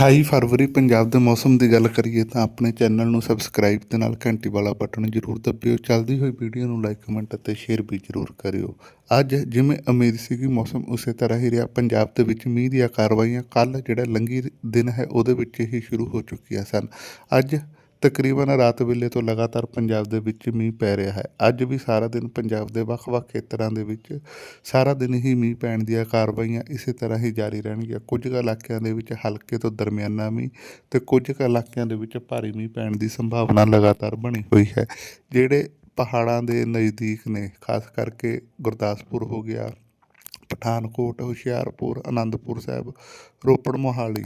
28 ਫਰਵਰੀ ਪੰਜਾਬ ਦੇ ਮੌਸਮ ਦੀ ਗੱਲ ਕਰੀਏ ਤਾਂ ਆਪਣੇ ਚੈਨਲ ਨੂੰ ਸਬਸਕ੍ਰਾਈਬ ਤੇ ਨਾਲ ਘੰਟੀ ਵਾਲਾ ਬਟਨ ਜ਼ਰੂਰ ਦਬਿਓ। ਚੱਲਦੀ ਹੋਈ ਵੀਡੀਓ ਨੂੰ ਲਾਈਕ ਕਮੈਂਟ ਅਤੇ ਸ਼ੇਅਰ ਵੀ ਜ਼ਰੂਰ ਕਰਿਓ। ਅੱਜ ਜਿਵੇਂ ਉਮੀਦ ਸੀਗੀ ਮੌਸਮ ਉਸੇ ਤਰ੍ਹਾਂ ਹੀ ਰਿਹਾ, ਪੰਜਾਬ ਦੇ ਵਿੱਚ ਮੀਂਹ ਦੀਆਂ ਕਾਰਵਾਈਆਂ ਕੱਲ ਜਿਹੜਾ ਲੰਘੀ ਦਿਨ ਹੈ, ਉਹਦੇ ਵਿੱਚ ਹੀ ਸ਼ੁਰੂ ਹੋ ਚੁੱਕੀਆਂ ਸਨ। ਅੱਜ ਤਕਰੀਬਨ ਰਾਤ ਵੇਲੇ ਤੋਂ ਲਗਾਤਾਰ ਪੰਜਾਬ ਦੇ ਵਿੱਚ ਮੀਂਹ ਪੈ ਰਿਹਾ ਹੈ। ਅੱਜ ਵੀ ਸਾਰਾ ਦਿਨ ਪੰਜਾਬ ਦੇ ਵੱਖ-ਵੱਖ ਖੇਤਰਾਂ ਦੇ ਵਿੱਚ ਸਾਰਾ ਦਿਨ ਹੀ ਮੀਂਹ ਪੈਣ ਦੀਆਂ ਕਾਰਵਾਈਆਂ ਇਸੇ ਤਰ੍ਹਾਂ ਹੀ ਜਾਰੀ ਰਹਿਣਗੀਆਂ। ਕੁਝ ਕੁ ਇਲਾਕਿਆਂ ਦੇ ਵਿੱਚ ਹਲਕੇ ਤੋਂ ਦਰਮਿਆਨਾ ਮੀਂਹ ਤੇ ਕੁਝ ਕੁ ਇਲਾਕਿਆਂ ਦੇ ਵਿੱਚ ਭਾਰੀ ਮੀਂਹ ਪੈਣ ਦੀ ਸੰਭਾਵਨਾ ਲਗਾਤਾਰ ਬਣੀ ਹੋਈ ਹੈ, ਜਿਹੜੇ ਪਹਾੜਾਂ ਦੇ ਨਜ਼ਦੀਕ ਨੇ, ਖਾਸ ਕਰਕੇ ਗੁਰਦਾਸਪੁਰ ਹੋ ਗਿਆ ਪਠਾਨਕੋਟ, ਹੁਸ਼ਿਆਰਪੁਰ ਆਨੰਦਪੁਰ ਸਾਹਿਬ, ਰੋਪੜ, ਮੋਹਾਲੀ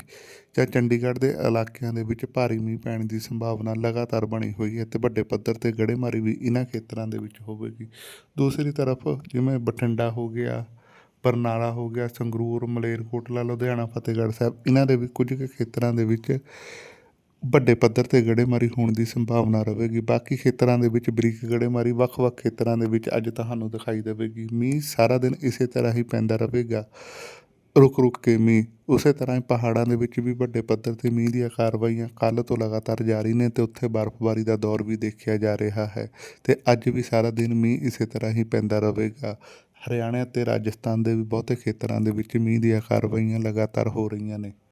ਜਾਂ ਚੰਡੀਗੜ੍ਹ ਦੇ ਇਲਾਕਿਆਂ ਦੇ ਵਿੱਚ ਭਾਰੀ ਮੀਂਹ ਪੈਣ ਦੀ ਸੰਭਾਵਨਾ ਲਗਾਤਾਰ ਬਣੀ ਹੋਈ ਹੈ ਤੇ ਵੱਡੇ ਪੱਧਰ ਤੇ ਗੜੇਮਾਰੀ ਵੀ ਇਹਨਾਂ ਖੇਤਰਾਂ ਦੇ ਵਿੱਚ ਹੋਵੇਗੀ। ਦੂਸਰੀ ਤਰਫ ਜਿਵੇਂ ਬਠਿੰਡਾ ਹੋ ਗਿਆ, ਬਰਨਾਲਾ ਹੋ ਗਿਆ, ਸੰਗਰੂਰ, ਮਲੇਰਕੋਟਲਾ, ਲੁਧਿਆਣਾ, ਫਤਿਹਗੜ੍ਹ ਸਾਹਿਬ ਇਹਨਾਂ ਦੇ ਵੀ ਕੁਝ ਕੁ ਖੇਤਰਾਂ ਦੇ ਵਿੱਚ ਵੱਡੇ ਪੱਧਰ ਤੇ ਗੜੇਮਾਰੀ ਹੋਣ ਦੀ ਸੰਭਾਵਨਾ ਰਹੇਗੀ। ਬਾਕੀ ਖੇਤਰਾਂ ਦੇ ਵਿੱਚ ਬਰੀਕ ਗੜੇਮਾਰੀ, ਵੱਖ-ਵੱਖ ਖੇਤਰਾਂ ਦੇ ਵਿੱਚ ਅੱਜ ਤੁਹਾਨੂੰ ਦਿਖਾਈ ਦੇਵੇਗੀ। ਮੀਂਹ ਸਾਰਾ ਦਿਨ ਇਸੇ ਤਰ੍ਹਾਂ ਹੀ ਪੈਂਦਾ ਰਹੇਗਾ। ਰੁਕ ਰੁਕ ਕੇ ਮੀਂਹ। ਉਸੇ ਤਰ੍ਹਾਂ ਹੀ ਪਹਾੜਾਂ ਦੇ ਵਿੱਚ ਵੀ ਵੱਡੇ ਪੱਧਰ ਤੇ ਮੀਂਹ ਦੀਆਂ ਕਾਰਵਾਈਆਂ ਕੱਲ੍ਹ ਤੋਂ ਲਗਾਤਾਰ ਜਾਰੀ ਨੇ ਤੇ ਉੱਥੇ ਬਰਫ਼ਬਾਰੀ ਦਾ ਦੌਰ ਵੀ ਦੇਖਿਆ ਜਾ ਰਿਹਾ ਹੈ ਤੇ ਅੱਜ ਵੀ ਸਾਰਾ ਦਿਨ ਮੀਂਹ ਇਸੇ ਤਰ੍ਹਾਂ ਹੀ ਪੈਂਦਾ ਰਹੇਗਾ। ਹਰਿਆਣਾ ਅਤੇ ਰਾਜਸਥਾਨ ਦੇ ਵੀ ਬਹੁਤੇ ਖੇਤਰਾਂ ਦੇ ਵਿੱਚ ਮੀਂਹ ਦੀਆਂ ਕਾਰਵਾਈਆਂ ਲਗਾਤਾਰ ਹੋ ਰਹੀਆਂ ਨੇ।